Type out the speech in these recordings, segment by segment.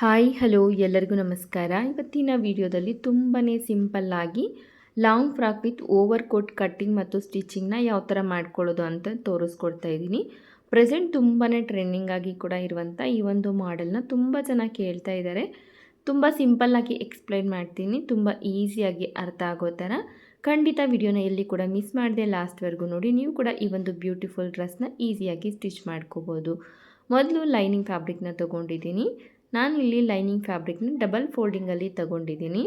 Hi, hello, ಎಲ್ಲರಿಗೂ ನಮಸ್ಕಾರ. ಇವತ್ತಿನ ವಿಡಿಯೋದಲ್ಲಿ ತುಂಬಾ ಸಿಂಪಲ್ಲಾಗಿ long frock with over coat cutting ಮತ್ತು ಸ್ಟಿಚಿಂಗ್ನ ಯಾವ ಥರ ಮಾಡ್ಕೊಳ್ಳೋದು ಅಂತ ತೋರಿಸ್ಕೊಡ್ತಾ ಇದ್ದೀನಿ. ಪ್ರೆಸೆಂಟ್ ತುಂಬಾ ಟ್ರೆಂಡಿಂಗ್ ಆಗಿ ಕೂಡ ಇರುವಂಥ ಈ ಒಂದು ಮಾಡೆಲ್ನ ತುಂಬ ಜನ ಕೇಳ್ತಾ ಇದ್ದಾರೆ. ತುಂಬ ಸಿಂಪಲ್ಲಾಗಿ ಎಕ್ಸ್ಪ್ಲೈನ್ ಮಾಡ್ತೀನಿ. ತುಂಬ ಈಸಿಯಾಗಿ ಅರ್ಥ ಆಗೋ ಥರ ಖಂಡಿತ ವಿಡಿಯೋನ ಎಲ್ಲಿ ಕೂಡ ಮಿಸ್ ಮಾಡಿದೆ ಲಾಸ್ಟ್ವರೆಗೂ ನೋಡಿ. ನೀವು ಕೂಡ ಈ ಒಂದು ಬ್ಯೂಟಿಫುಲ್ ಡ್ರೆಸ್ನ ಈಸಿಯಾಗಿ ಸ್ಟಿಚ್ ಮಾಡ್ಕೋಬೋದು. ಮೊದಲು ಲೈನಿಂಗ್ ಫ್ಯಾಬ್ರಿಕ್ನ ತೊಗೊಂಡಿದ್ದೀನಿ. ನಾನು ಇಲ್ಲಿ ಲೈನಿಂಗ್ ಫ್ಯಾಬ್ರಿಕ್ನ ಡಬಲ್ ಫೋಲ್ಡಿಂಗಲ್ಲಿ ತಗೊಂಡಿದ್ದೀನಿ.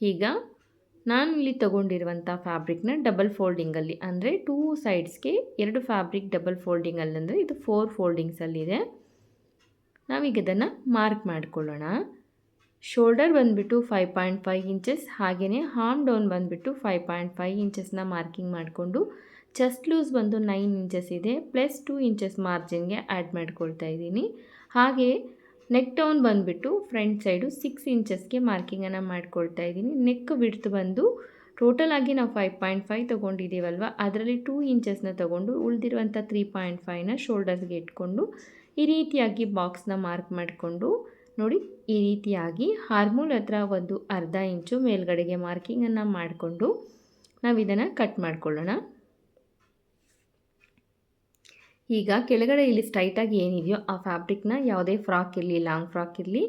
ಈಗ ನಾನು ಇಲ್ಲಿ ತಗೊಂಡಿರುವಂಥ ಫ್ಯಾಬ್ರಿಕ್ನ ಡಬಲ್ ಫೋಲ್ಡಿಂಗಲ್ಲಿ, ಅಂದರೆ ಟೂ ಸೈಡ್ಸ್ಗೆ ಎರಡು ಫ್ಯಾಬ್ರಿಕ್ ಡಬಲ್ ಫೋಲ್ಡಿಂಗಲ್ಲಿ, ಅಂದರೆ ಇದು ಫೋರ್ ಫೋಲ್ಡಿಂಗ್ಸಲ್ಲಿದೆ. ನಾವೀಗ ಇದನ್ನು ಮಾರ್ಕ್ ಮಾಡಿಕೊಳ್ಳೋಣ. ಶೋಲ್ಡರ್ ಬಂದುಬಿಟ್ಟು ಫೈವ್ ಪಾಯಿಂಟ್ ಫೈವ್ ಇಂಚಸ್, ಹಾಗೆಯೇ ಹಾರ್ಮ್ ಡೌನ್ ಬಂದುಬಿಟ್ಟು ಫೈವ್ ಪಾಯಿಂಟ್ ಫೈವ್ ಇಂಚಸ್ನ ಮಾರ್ಕಿಂಗ್ ಮಾಡಿಕೊಂಡು ಚೆಸ್ಟ್ ಲೂಸ್ ಬಂದು ನೈನ್ ಇಂಚಸ್ ಇದೆ ಪ್ಲಸ್ ಟೂ ಇಂಚಸ್ ಮಾರ್ಜಿನ್ಗೆ ಆ್ಯಡ್ ಮಾಡ್ಕೊಳ್ತಾ ಇದ್ದೀನಿ. ಹಾಗೆ ನೆಕ್ ಟೌನ್ ಬಂದುಬಿಟ್ಟು ಫ್ರಂಟ್ ಸೈಡು ಸಿಕ್ಸ್ ಇಂಚಸ್ಗೆ ಮಾರ್ಕಿಂಗನ್ನು ಮಾಡ್ಕೊಳ್ತಾ ಇದ್ದೀನಿ. ನೆಕ್ ಬಿಡ್ತು ಬಂದು ಟೋಟಲ್ ಆಗಿ ನಾವು ಫೈವ್ ಪಾಯಿಂಟ್ ಫೈವ್ ತೊಗೊಂಡಿದ್ದೀವಲ್ವ ಅದರಲ್ಲಿ ಟೂ ಇಂಚಸ್ನ ತೊಗೊಂಡು ಉಳಿದಿರುವಂಥ ತ್ರೀ ಪಾಯಿಂಟ್ ಫೈವ್ನ ಶೋಲ್ಡರ್ಸ್ಗೆ ಇಟ್ಕೊಂಡು ಈ ರೀತಿಯಾಗಿ ಬಾಕ್ಸ್ನ ಮಾರ್ಕ್ ಮಾಡಿಕೊಂಡು ನೋಡಿ, ಈ ರೀತಿಯಾಗಿ ಹಾರ್ಮೋಲ್ ಹತ್ರ ಒಂದು ಅರ್ಧ ಇಂಚು ಮೇಲ್ಗಡೆಗೆ ಮಾರ್ಕಿಂಗನ್ನು ಮಾಡಿಕೊಂಡು ನಾವು ಇದನ್ನು ಕಟ್ ಮಾಡ್ಕೊಳ್ಳೋಣ. ಈಗ ಕೆಳಗಡೆ ಇಲ್ಲಿ ಸ್ಟ್ರೈಟಾಗಿ ಏನಿದೆಯೋ ಆ ಫ್ಯಾಬ್ರಿಕ್ನ ಯಾವುದೇ ಫ್ರಾಕ್ ಇರಲಿ ಲಾಂಗ್ ಫ್ರಾಕ್ ಇರಲಿ,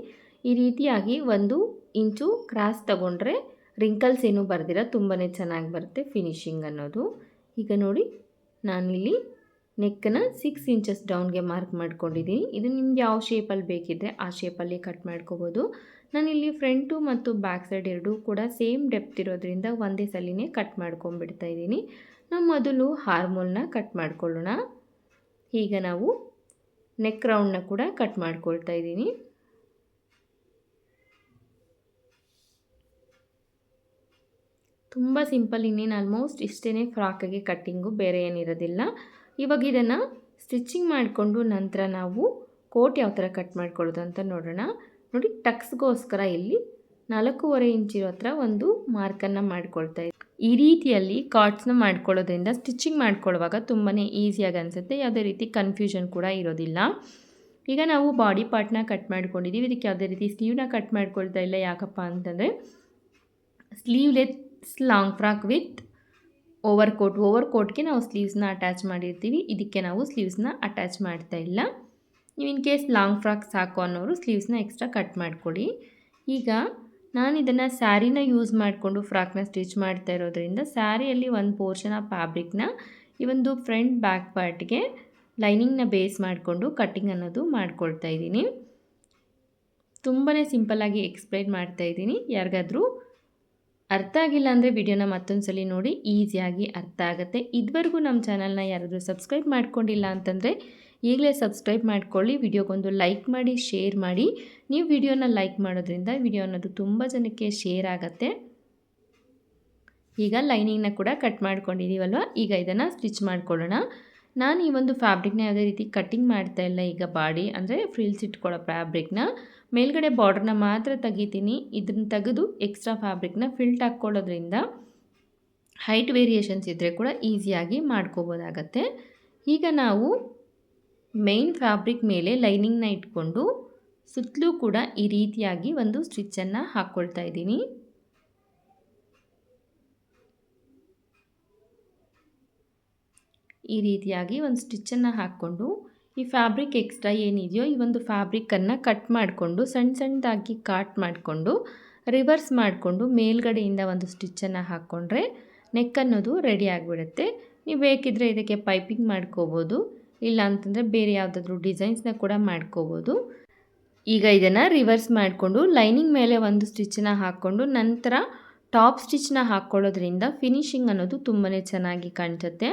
ಈ ರೀತಿಯಾಗಿ ಒಂದು ಇಂಚು ಕ್ರಾಸ್ ತಗೊಂಡ್ರೆ ರಿಂಕಲ್ಸ್ ಏನೂ ಬರ್ದಿರ ತುಂಬಾ ಚೆನ್ನಾಗಿ ಬರುತ್ತೆ ಫಿನಿಶಿಂಗ್ ಅನ್ನೋದು. ಈಗ ನೋಡಿ, ನಾನಿಲ್ಲಿ ನೆಕ್ಕನ್ನು ಸಿಕ್ಸ್ ಇಂಚಸ್ ಡೌನ್ಗೆ ಮಾರ್ಕ್ ಮಾಡ್ಕೊಂಡಿದ್ದೀನಿ. ಇದು ನಿಮ್ಗೆ ಯಾವ ಶೇಪಲ್ಲಿ ಬೇಕಿದ್ದರೆ ಆ ಶೇಪಲ್ಲಿ ಕಟ್ ಮಾಡ್ಕೋಬೋದು. ನಾನಿಲ್ಲಿ ಫ್ರಂಟು ಮತ್ತು ಬ್ಯಾಕ್ ಸೈಡ್ ಎರಡೂ ಕೂಡ ಸೇಮ್ ಡೆಪ್ತ್ ಇರೋದ್ರಿಂದ ಒಂದೇ ಸಲಿನೇ ಕಟ್ ಮಾಡ್ಕೊಂಡ್ಬಿಡ್ತಾ ಇದ್ದೀನಿ. ನಾವು ಮೊದಲು ಹಾರ್ಮೋಲ್ನ ಕಟ್ ಮಾಡ್ಕೊಳ್ಳೋಣ. ಈಗ ನಾವು ನೆಕ್ ರೌಂಡ್ನ ಕೂಡ ಕಟ್ ಮಾಡ್ಕೊಳ್ತಾ ಇದ್ದೀನಿ. ತುಂಬ ಸಿಂಪಲ್ ಇನ್ನೇನು ಆಲ್ಮೋಸ್ಟ್ ಇಷ್ಟೇ ಫ್ರಾಕಿಗೆ ಕಟ್ಟಿಂಗು ಬೇರೆ ಏನಿರೋದಿಲ್ಲ ಇವಾಗ ಇದನ್ನು ಸ್ಟಿಚಿಂಗ್ ಮಾಡಿಕೊಂಡು ನಂತರ ನಾವು ಕೋಟ್ ಯಾವ ಥರ ಕಟ್ ಮಾಡ್ಕೊಳ್ಳೋದು ಅಂತ ನೋಡೋಣ. ನೋಡಿ ಟಕ್ಸ್ಗೋಸ್ಕರ ಇಲ್ಲಿ ನಾಲ್ಕೂವರೆ ಇಂಚಿರೋ ಹತ್ರ ಒಂದು ಮಾರ್ಕನ್ನು ಮಾಡ್ಕೊಳ್ತಾ ಇದ್ದೆ. ಈ ರೀತಿಯಲ್ಲಿ ಕಾರ್ಡ್ಸ್ನ ಮಾಡ್ಕೊಳ್ಳೋದ್ರಿಂದ ಸ್ಟಿಚಿಂಗ್ ಮಾಡ್ಕೊಳ್ಳುವಾಗ ತುಂಬಾ ಈಸಿಯಾಗಿ ಅನಿಸುತ್ತೆ. ಯಾವುದೇ ರೀತಿ ಕನ್ಫ್ಯೂಷನ್ ಕೂಡ ಇರೋದಿಲ್ಲ. ಈಗ ನಾವು ಬಾಡಿ ಪಾರ್ಟ್ನ ಕಟ್ ಮಾಡ್ಕೊಂಡಿದ್ದೀವಿ. ಇದಕ್ಕೆ ಯಾವುದೇ ರೀತಿ ಸ್ಲೀವ್ನ ಕಟ್ ಮಾಡ್ಕೊಳ್ತಾ ಇಲ್ಲ. ಯಾಕಪ್ಪ ಅಂತಂದರೆ sleeveless long frock with over coat over ಕೋಟ್ಗೆ ನಾವು ಸ್ಲೀವ್ಸ್ನ ಅಟ್ಯಾಚ್ ಮಾಡಿರ್ತೀವಿ. ಇದಕ್ಕೆ ನಾವು ಸ್ಲೀವ್ಸ್ನ ಅಟ್ಯಾಚ್ ಮಾಡ್ತಾ ಇಲ್ಲ. ನೀವು ಇನ್ ಕೇಸ್ ಲಾಂಗ್ ಫ್ರಾಕ್ ಸಾಕು ಅನ್ನೋರು ಸ್ಲೀವ್ಸ್ನ ಎಕ್ಸ್ಟ್ರಾ ಕಟ್ ಮಾಡ್ಕೊಳ್ಳಿ. ಈಗ ನಾನು ಇದನ್ನು ಸ್ಯಾರಿನ ಯೂಸ್ ಮಾಡಿಕೊಂಡು ಫ್ರಾಕ್ನ ಸ್ಟಿಚ್ ಮಾಡ್ತಾ ಇರೋದ್ರಿಂದ ಸ್ಯಾರಿಯಲ್ಲಿ ಒಂದು ಪೋರ್ಷನ್ ಆ ಫ್ಯಾಬ್ರಿಕ್ನ ಈ ಒಂದು ಫ್ರಂಟ್ ಬ್ಯಾಕ್ ಪಾರ್ಟ್ಗೆ ಲೈನಿಂಗ್ನ ಬೇಸ್ ಮಾಡಿಕೊಂಡು ಕಟ್ಟಿಂಗ್ ಅನ್ನೋದು ಮಾಡ್ಕೊಳ್ತಾ ಇದ್ದೀನಿ. ತುಂಬಾ ಸಿಂಪಲ್ಲಾಗಿ ಎಕ್ಸ್ಪ್ಲೈನ್ ಮಾಡ್ತಾ ಇದ್ದೀನಿ. ಯಾರಿಗಾದರೂ ಅರ್ಥ ಆಗಿಲ್ಲ ಅಂದರೆ ವಿಡಿಯೋನ ಮತ್ತೊಂದು ಸಲ ನೋಡಿ ಈಸಿಯಾಗಿ ಅರ್ಥ ಆಗುತ್ತೆ. ಇದುವರೆಗೂ ನಮ್ಮ ಚಾನಲ್ನ ಯಾರಾದರೂ ಸಬ್ಸ್ಕ್ರೈಬ್ ಮಾಡ್ಕೊಂಡಿಲ್ಲ ಅಂತಂದರೆ ಈಗಲೇ ಸಬ್ಸ್ಕ್ರೈಬ್ ಮಾಡ್ಕೊಳ್ಳಿ, ವಿಡಿಯೋಗೊಂದು ಲೈಕ್ ಮಾಡಿ, ಶೇರ್ ಮಾಡಿ. ನೀವು ವಿಡಿಯೋನ ಲೈಕ್ ಮಾಡೋದ್ರಿಂದ ವಿಡಿಯೋ ಅನ್ನೋದು ತುಂಬ ಜನಕ್ಕೆ ಶೇರ್ ಆಗುತ್ತೆ. ಈಗ ಲೈನಿಂಗ್ನ ಕೂಡ ಕಟ್ ಮಾಡ್ಕೊಂಡಿದ್ದೀವಲ್ವ ಈಗ ಇದನ್ನು ಸ್ಟಿಚ್ ಮಾಡ್ಕೊಳ್ಳೋಣ. ನಾನು ಈ ಒಂದು ಫ್ಯಾಬ್ರಿಕ್ನ ಯಾವುದೇ ರೀತಿ ಕಟ್ಟಿಂಗ್ ಮಾಡ್ತಾ ಇಲ್ಲ ಈಗ ಬಾಡಿ, ಅಂದರೆ ಫ್ರಿಲ್ಸ್ ಇಟ್ಕೊಳ್ಳೋ ಫ್ಯಾಬ್ರಿಕ್ನ. ಮೇಲ್ಗಡೆ ಬಾರ್ಡ್ರನ್ನ ಮಾತ್ರ ತೆಗಿತೀನಿ. ಇದನ್ನು ತೆಗೆದು ಎಕ್ಸ್ಟ್ರಾ ಫ್ಯಾಬ್ರಿಕ್ನ ಫಿಲ್ಟ್ ಹಾಕ್ಕೊಳ್ಳೋದ್ರಿಂದ ಹೈಟ್ ವೇರಿಯೇಷನ್ಸ್ ಇದ್ದರೆ ಕೂಡ ಈಸಿಯಾಗಿ ಮಾಡ್ಕೋಬೋದಾಗತ್ತೆ. ಈಗ ನಾವು ಮೇನ್ ಫ್ಯಾಬ್ರಿಕ್ ಮೇಲೆ ಲೈನಿಂಗ್ನ ಇಟ್ಕೊಂಡು ಸುತ್ತಲೂ ಕೂಡ ಈ ರೀತಿಯಾಗಿ ಒಂದು ಸ್ಟಿಚ್ಚನ್ನು ಹಾಕ್ಕೊಳ್ತಾ ಇದ್ದೀನಿ. ಈ ರೀತಿಯಾಗಿ ಒಂದು ಸ್ಟಿಚ್ಚನ್ನು ಹಾಕ್ಕೊಂಡು ಈ ಫ್ಯಾಬ್ರಿಕ್ ಎಕ್ಸ್ಟ್ರಾ ಏನಿದೆಯೋ ಈ ಒಂದು ಫ್ಯಾಬ್ರಿಕ್ಕನ್ನು ಕಟ್ ಮಾಡಿಕೊಂಡು ಸಣ್ಣ ಸಣ್ಣದಾಗಿ ಕಾಟ್ ಮಾಡಿಕೊಂಡು ರಿವರ್ಸ್ ಮಾಡಿಕೊಂಡು ಮೇಲ್ಗಡೆಯಿಂದ ಒಂದು ಸ್ಟಿಚ್ಚನ್ನು ಹಾಕ್ಕೊಂಡ್ರೆ ನೆಕ್ ಅನ್ನೋದು ರೆಡಿ ಆಗಿಬಿಡುತ್ತೆ. ನೀವು ಬೇಕಿದ್ದರೆ ಇದಕ್ಕೆ ಪೈಪಿಂಗ್ ಮಾಡ್ಕೋಬೋದು. ಇಲ್ಲ ಅಂತಂದರೆ ಬೇರೆ ಯಾವುದಾದ್ರೂ ಡಿಸೈನ್ಸ್ನ ಕೂಡ ಮಾಡ್ಕೋಬೋದು. ಈಗ ಇದನ್ನು ರಿವರ್ಸ್ ಮಾಡಿಕೊಂಡು ಲೈನಿಂಗ್ ಮೇಲೆ ಒಂದು ಸ್ಟಿಚ್ಚನ್ನ ಹಾಕ್ಕೊಂಡು ನಂತರ ಟಾಪ್ ಸ್ಟಿಚ್ನ ಹಾಕ್ಕೊಳ್ಳೋದ್ರಿಂದ ಫಿನಿಶಿಂಗ್ ಅನ್ನೋದು ತುಂಬಾ ಚೆನ್ನಾಗಿ ಕಾಣಿಸುತ್ತೆ.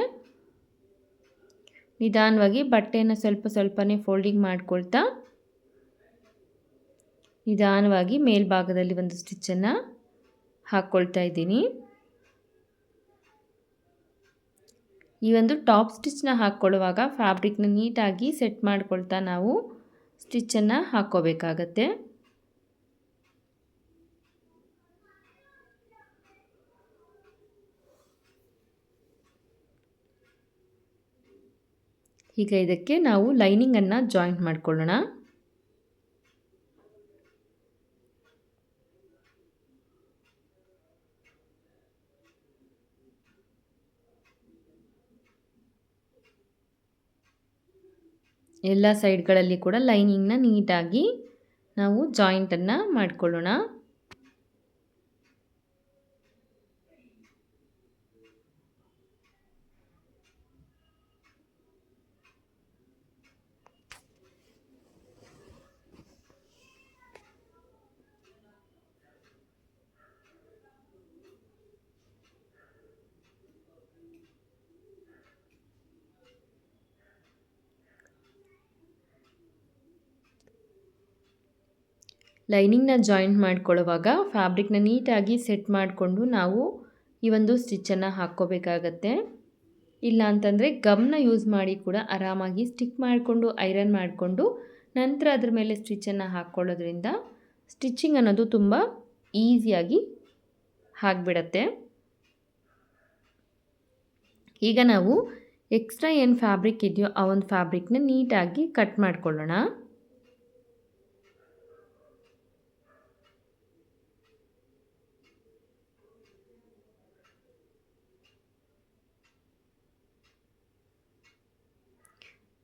ನಿಧಾನವಾಗಿ ಬಟ್ಟೆಯನ್ನು ಸ್ವಲ್ಪ ಸ್ವಲ್ಪನೇ ಫೋಲ್ಡಿಂಗ್ ಮಾಡ್ಕೊಳ್ತಾ ನಿಧಾನವಾಗಿ ಮೇಲ್ಭಾಗದಲ್ಲಿ ಒಂದು ಸ್ಟಿಚ್ಚನ್ನು ಹಾಕ್ಕೊಳ್ತಾ ಇದ್ದೀನಿ. ಈ ಒಂದು ಟಾಪ್ ಸ್ಟಿಚ್ನ ಹಾಕ್ಕೊಳ್ಳುವಾಗ ಫ್ಯಾಬ್ರಿಕ್ನ ನೀಟಾಗಿ ಸೆಟ್ ಮಾಡ್ಕೊಳ್ತಾ ನಾವು ಸ್ಟಿಚ್ಚನ್ನು ಹಾಕ್ಕೋಬೇಕಾಗತ್ತೆ. ಈಗ ಇದಕ್ಕೆ ನಾವು ಲೈನಿಂಗನ್ನು ಜಾಯಿಂಟ್ ಮಾಡ್ಕೊಳ್ಳೋಣ. ಎಲ್ಲ ಸೈಡ್ಗಳಲ್ಲಿ ಕೂಡ ಲೈನಿಂಗ್ನ ನೀಟಾಗಿ ನಾವು ಜಾಯಿಂಟನ್ನು ಮಾಡಿಕೊಳ್ಳೋಣ. ಲೈನಿಂಗ್ನ ಜಾಯಿಂಟ್ ಮಾಡ್ಕೊಳ್ಳುವಾಗ ಫ್ಯಾಬ್ರಿಕ್ನ ನೀಟಾಗಿ ಸೆಟ್ ಮಾಡಿಕೊಂಡು ನಾವು ಈ ಒಂದು ಸ್ಟಿಚ್ಚನ್ನು ಹಾಕ್ಕೋಬೇಕಾಗತ್ತೆ. ಇಲ್ಲ ಅಂತಂದರೆ ಗಮ್ನ ಯೂಸ್ ಮಾಡಿ ಕೂಡ ಆರಾಮಾಗಿ ಸ್ಟಿಕ್ ಮಾಡಿಕೊಂಡು ಐರನ್ ಮಾಡಿಕೊಂಡು ನಂತರ ಅದ್ರ ಮೇಲೆ ಸ್ಟಿಚ್ಚನ್ನು ಹಾಕ್ಕೊಳ್ಳೋದ್ರಿಂದ ಸ್ಟಿಚ್ಚಿಂಗ್ ಅನ್ನೋದು ತುಂಬ ಈಸಿಯಾಗಿ ಆಗಿಬಿಡತ್ತೆ. ಈಗ ನಾವು ಎಕ್ಸ್ಟ್ರಾ ಏನು ಫ್ಯಾಬ್ರಿಕ್ ಇದೆಯೋ ಆ ಒಂದು ಫ್ಯಾಬ್ರಿಕ್ನ ನೀಟಾಗಿ ಕಟ್ ಮಾಡ್ಕೊಳ್ಳೋಣ.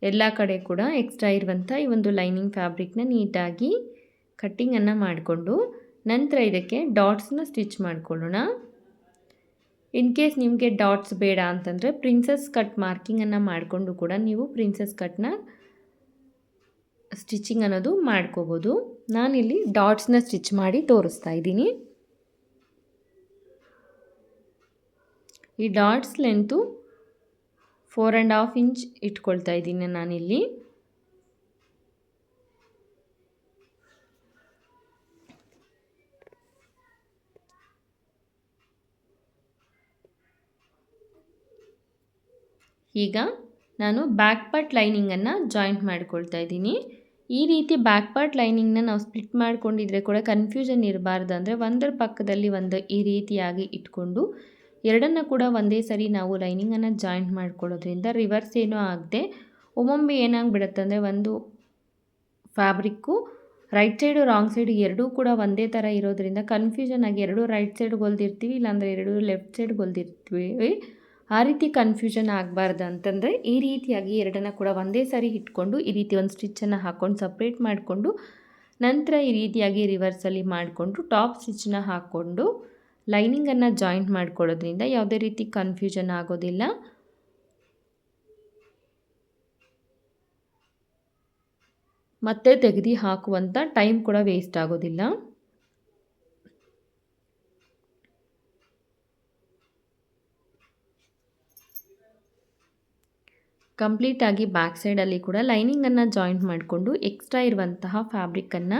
ಎಲ್ಲ ಕಡೆ ಕೂಡ ಎಕ್ಸ್ಟ್ರಾ ಇರುವಂಥ ಈ ಒಂದು ಲೈನಿಂಗ್ ಫ್ಯಾಬ್ರಿಕ್ನ ನೀಟಾಗಿ ಕಟ್ಟಿಂಗನ್ನು ಮಾಡಿಕೊಂಡು ನಂತರ ಇದಕ್ಕೆ ಡಾಟ್ಸ್ನ ಸ್ಟಿಚ್ ಮಾಡಿಕೊಳ್ಳೋಣ. ಇನ್ ಕೇಸ್ ನಿಮಗೆ ಡಾಟ್ಸ್ ಬೇಡ ಅಂತಂದರೆ ಪ್ರಿನ್ಸಸ್ ಕಟ್ ಮಾರ್ಕಿಂಗನ್ನು ಮಾಡಿಕೊಂಡು ಕೂಡ ನೀವು ಪ್ರಿನ್ಸಸ್ ಕಟ್ನ ಸ್ಟಿಚಿಂಗ್ ಅನ್ನೋದು ಮಾಡ್ಕೋಬೋದು. ನಾನಿಲ್ಲಿ ಡಾಟ್ಸ್ನ ಸ್ಟಿಚ್ ಮಾಡಿ ತೋರಿಸ್ತಾ ಇದ್ದೀನಿ. ಈ dots length four and half inch ಇಟ್ಕೊಳ್ತಾ ಇದ್ದೀನಿ ನಾನಿಲ್ಲಿ. ಈಗ ನಾನು ಬ್ಯಾಕ್ ಪಾರ್ಟ್ ಲೈನಿಂಗನ್ನು ಜಾಯಿಂಟ್ ಮಾಡ್ಕೊಳ್ತಾ ಇದ್ದೀನಿ. ಈ ರೀತಿ ಬ್ಯಾಕ್ ಪಾರ್ಟ್ ಲೈನಿಂಗ್ನ ನಾವು ಸ್ಪ್ಲಿಟ್ ಮಾಡ್ಕೊಂಡಿದ್ರೆ ಕೂಡ ಕನ್ಫ್ಯೂಷನ್ ಇರಬಾರ್ದು ಅಂದರೆ ಒಂದರ ಪಕ್ಕದಲ್ಲಿ ಒಂದು ಈ ರೀತಿಯಾಗಿ ಇಟ್ಕೊಂಡು ಎರಡನ್ನು ಕೂಡ ಒಂದೇ ಸರಿ ನಾವು ಲೈನಿಂಗನ್ನು ಜಾಯಿಂಟ್ ಮಾಡ್ಕೊಳ್ಳೋದ್ರಿಂದ ರಿವರ್ಸ್ ಏನೂ ಆಗದೆ ಒಮ್ಮೊಮ್ಮೆ ಏನಾಗ್ಬಿಡುತ್ತೆ ಅಂದರೆ ಒಂದು fabric right side wrong side ಎರಡೂ ಕೂಡ ಒಂದೇ ಥರ ಇರೋದ್ರಿಂದ ಕನ್ಫ್ಯೂಷನ್ ಆಗಿ ಎರಡು ರೈಟ್ ಸೈಡ್ ಹೊಲ್ದಿರ್ತೀವಿ, ಇಲ್ಲಾಂದರೆ ಎರಡು ಲೆಫ್ಟ್ ಸೈಡ್ ಹೊಲ್ದಿರ್ತೀವಿ. ಆ ರೀತಿ ಕನ್ಫ್ಯೂಷನ್ ಆಗಬಾರ್ದು ಅಂತಂದರೆ ಈ ರೀತಿಯಾಗಿ ಎರಡನ್ನ ಕೂಡ ಒಂದೇ ಸಾರಿ ಇಟ್ಕೊಂಡು ಈ ರೀತಿ ಒಂದು ಸ್ಟಿಚ್ಚನ್ನು ಹಾಕ್ಕೊಂಡು ಸಪ್ರೇಟ್ ಮಾಡಿಕೊಂಡು ನಂತರ ಈ ರೀತಿಯಾಗಿ ರಿವರ್ಸಲ್ಲಿ ಮಾಡಿಕೊಂಡು ಟಾಪ್ ಸ್ಟಿಚ್ಚನ್ನ ಹಾಕ್ಕೊಂಡು ಲೈನಿಂಗನ್ನು ಜಾಯಿಂಟ್ ಮಾಡ್ಕೊಳ್ಳೋದ್ರಿಂದ ಯಾವುದೇ ರೀತಿ ಕನ್ಫ್ಯೂಷನ್ ಆಗೋದಿಲ್ಲ. ಮತ್ತೆ ತೆಗೆದು ಹಾಕುವಂಥ ಟೈಮ್ ಕೂಡ ವೇಸ್ಟ್ ಆಗೋದಿಲ್ಲ. ಕಂಪ್ಲೀಟಾಗಿ ಬ್ಯಾಕ್ ಸೈಡಲ್ಲಿ ಕೂಡ ಲೈನಿಂಗನ್ನು ಜಾಯಿಂಟ್ ಮಾಡಿಕೊಂಡು ಎಕ್ಸ್ಟ್ರಾ ಇರುವಂತಹ ಫ್ಯಾಬ್ರಿಕ್ಕನ್ನು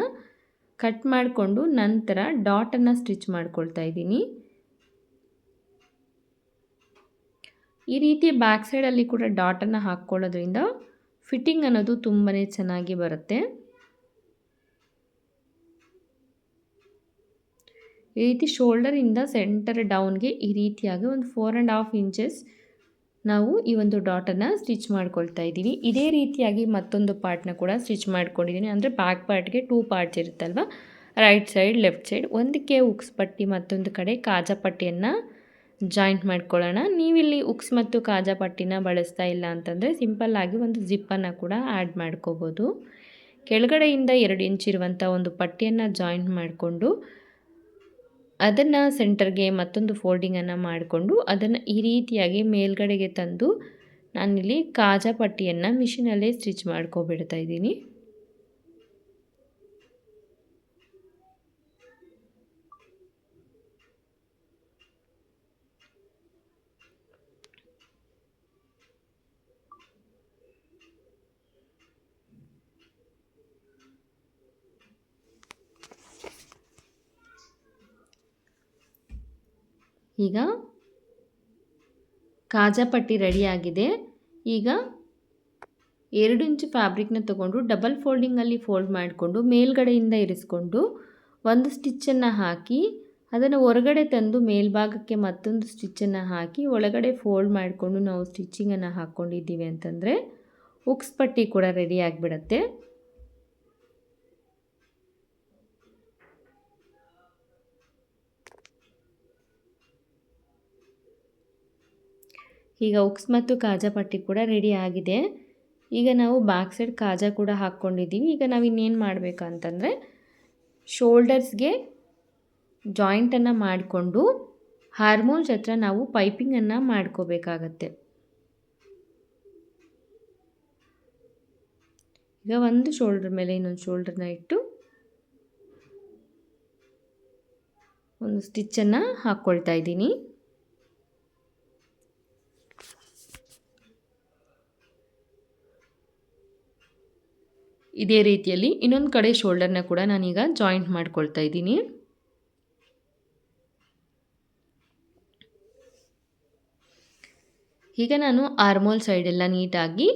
ಕಟ್ ಮಾಡಿಕೊಂಡು ನಂತರ ಡಾಟನ್ನು ಸ್ಟಿಚ್ ಮಾಡ್ಕೊಳ್ತಾ ಇದ್ದೀನಿ. ಈ ರೀತಿ ಬ್ಯಾಕ್ ಸೈಡಲ್ಲಿ ಕೂಡ ಡಾಟನ್ನು ಹಾಕ್ಕೊಳ್ಳೋದ್ರಿಂದ ಫಿಟ್ಟಿಂಗ್ ಅನ್ನೋದು ತುಂಬಾ ಚೆನ್ನಾಗಿ ಬರುತ್ತೆ. ಈ ರೀತಿ ಶೋಲ್ಡರಿಂದ ಸೆಂಟರ್ ಡೌನ್ಗೆ ಈ ರೀತಿಯಾಗಿ ಒಂದು ಫೋರ್ ಆ್ಯಂಡ್ ಹಾಫ್ ಇಂಚಸ್ ನಾವು ಈ ಒಂದು ಡಾಟನ್ನು ಸ್ಟಿಚ್ ಮಾಡ್ಕೊಳ್ತಾ ಇದ್ದೀವಿ. ಇದೇ ರೀತಿಯಾಗಿ ಮತ್ತೊಂದು ಪಾರ್ಟ್ನ ಕೂಡ ಸ್ಟಿಚ್ ಮಾಡ್ಕೊಂಡಿದ್ದೀನಿ. ಅಂದರೆ ಬ್ಯಾಕ್ ಪಾರ್ಟ್ಗೆ ಟೂ ಪಾರ್ಟ್ಸ್ ಇರುತ್ತಲ್ವ? ರೈಟ್ ಸೈಡ್ ಲೆಫ್ಟ್ ಸೈಡ್ ಒಂದಕ್ಕೆ ಉಕ್ಸ್ ಪಟ್ಟಿ ಮತ್ತೊಂದು ಕಡೆ ಕಾಜಾ ಪಟ್ಟಿಯನ್ನು ಜಾಯಿಂಟ್ ಮಾಡ್ಕೊಳ್ಳೋಣ. ನೀವಿಲ್ಲಿ ಉಕ್ಸ್ ಮತ್ತು ಕಾಜಾ ಪಟ್ಟಿನ ಬಳಸ್ತಾ ಇಲ್ಲ ಅಂತಂದರೆ ಸಿಂಪಲ್ಲಾಗಿ ಒಂದು ಜಿಪ್ಪನ್ನು ಕೂಡ ಆ್ಯಡ್ ಮಾಡ್ಕೋಬೋದು. ಕೆಳಗಡೆಯಿಂದ ಎರಡು ಇಂಚ್ ಇರುವಂಥ ಒಂದು ಪಟ್ಟಿಯನ್ನು ಜಾಯಿಂಟ್ ಮಾಡಿಕೊಂಡು ಅದನ್ನು ಸೆಂಟರ್ಗೆ ಮತ್ತೊಂದು ಫೋಲ್ಡಿಂಗನ್ನು ಮಾಡಿಕೊಂಡು ಅದನ್ನು ಈ ರೀತಿಯಾಗಿ ಮೇಲ್ಗಡೆಗೆ ತಂದು ನಾನಿಲ್ಲಿ ಕಾಜಾ ಪಟ್ಟಿಯನ್ನು ಮಿಷಿನಲ್ಲೇ ಸ್ಟಿಚ್ ಮಾಡ್ಕೊಬಿಡ್ತಾ ಇದ್ದೀನಿ. ಈಗ ಕಾಜಾ ಪಟ್ಟಿ ರೆಡಿಯಾಗಿದೆ ಈಗ ಎರಡು ಇಂಚು ಫ್ಯಾಬ್ರಿಕ್ನ ತಗೊಂಡು ಡಬಲ್ ಫೋಲ್ಡಿಂಗಲ್ಲಿ ಫೋಲ್ಡ್ ಮಾಡಿಕೊಂಡು ಮೇಲ್ಗಡೆಯಿಂದ ಇರಿಸ್ಕೊಂಡು ಒಂದು ಸ್ಟಿಚ್ಚನ್ನು ಹಾಕಿ ಅದನ್ನು ಹೊರಗಡೆ ತಂದು ಮೇಲ್ಭಾಗಕ್ಕೆ ಮತ್ತೊಂದು ಸ್ಟಿಚ್ಚನ್ನು ಹಾಕಿ ಒಳಗಡೆ ಫೋಲ್ಡ್ ಮಾಡಿಕೊಂಡು ನಾವು ಸ್ಟಿಚ್ಚಿಂಗನ್ನು ಹಾಕ್ಕೊಂಡಿದ್ದೀವಿ ಅಂತಂದರೆ ಉಕ್ಸ್ ಪಟ್ಟಿ ಕೂಡ ರೆಡಿ ಆಗಿಬಿಡತ್ತೆ. ಈಗ ಉಕ್ಸ್ ಮತ್ತು ಕಾಜಾ ಪಟ್ಟಿ ಕೂಡ ರೆಡಿ ಆಗಿದೆ. ಈಗ ನಾವು ಬ್ಯಾಕ್ ಸೈಡ್ ಕಾಜಾ ಕೂಡ ಹಾಕ್ಕೊಂಡಿದ್ದೀವಿ ಈಗ ನಾವು ಇನ್ನೇನು ಮಾಡಬೇಕಂತಂದರೆ ಶೋಲ್ಡರ್ಸ್ಗೆ ಜಾಯಿಂಟನ್ನು ಮಾಡಿಕೊಂಡು ಹಾರ್ಮೋನ್ಸ್ ಹತ್ರ ನಾವು ಪೈಪಿಂಗನ್ನು ಮಾಡ್ಕೋಬೇಕಾಗತ್ತೆ. ಈಗ ಒಂದು ಶೋಲ್ಡರ್ ಮೇಲೆ ಇನ್ನೊಂದು ಶೋಲ್ಡರ್ನ ಇಟ್ಟು ಒಂದು ಸ್ಟಿಚ್ಚನ್ನು ಹಾಕ್ಕೊಳ್ತಾ ಇದ್ದೀನಿ. ಇದೇ ರೀತಿಯಲ್ಲಿ ಇನ್ನೊಂದು ಕಡೆ ಶೋಲ್ಡರ್ನ ಕೂಡ ನಾನೀಗ ಜಾಯಿಂಟ್ ಮಾಡ್ಕೊಳ್ತಾ ಇದ್ದೀನಿ. ಈಗ ನಾನು ಆರ್ಮೋಲ್ ಸೈಡೆಲ್ಲ ನೀಟಾಗಿ